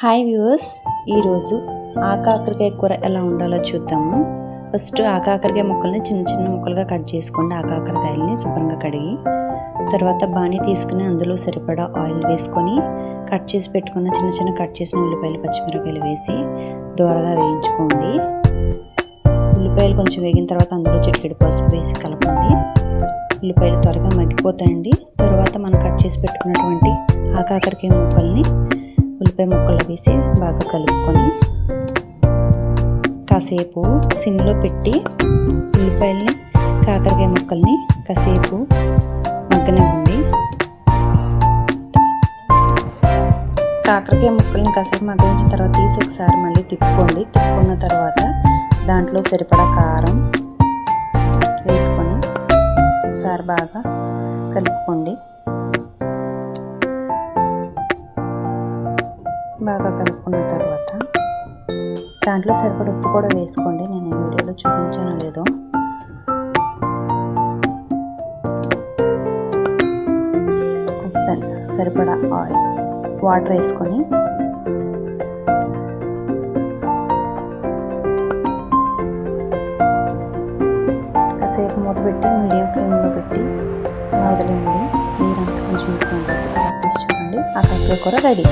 Hi viewers ఈరోజు ఆకాకరకాయ కూర ఎలా ఉండాలో చూద్దాము. ఫస్ట్ ఆకాకరకాయ ముక్కల్ని చిన్న చిన్న ముక్కలుగా కట్ చేసుకోండి. ఆకాకరకాయలని శుభ్రంగా కడిగి తర్వాత బాణీ తీసుకుని అందులో సరిపడా ఆయిల్ వేసుకొని కట్ చేసి పెట్టుకున్న చిన్న చిన్న కట్ చేసిన ఉల్లిపాయలు పచ్చిమిరపకాయలు వేసి దోరగా వేయించుకోండి. ఉల్లిపాయలు కొంచెం వేగిన తర్వాత అందులో చిటికెడు పసుపు వేసి కలపండి. ఉల్లిపాయలు త్వరగా మగ్గిపోతాయండి. తర్వాత మనం కట్ చేసి పెట్టుకున్నటువంటి ఆకాకరకాయ ముక్కల్ని ఉల్లిపాయ ముక్కలు వేసి బాగా కలుపుకొని కాసేపు సిమ్లో పెట్టి ఉల్లిపాయల్ని కాకరకాయ ముక్కల్ని కాసేపు మగ్గనివ్వండి. కాకరకాయ ముక్కల్ని కాసేపు మగ్గించిన తర్వాత తీసి ఒకసారి మళ్ళీ తిప్పుకోండి. తిప్పుకున్న తర్వాత దాంట్లో సరిపడా కారం వేసుకొని ఒకసారి బాగా కలుపుకోండి. బాగా కలుపుకున్న తర్వాత దాంట్లో సరిపడ ఉప్పు కూడా వేసుకోండి. నేను వీడియోలో చూపించాను లేదో. సరిపడా ఆయిల్ వాటర్ వేసుకొని. కాసేపు మూత పెట్టి మీడియం ఫ్లేమ్లో పెట్టి అలా వదిలేయండి. నీరంతా కొంచెం ఇంటిపోయిన తర్వాత తీసి చూడండి. ఆ కక్కర కూర రెడీ.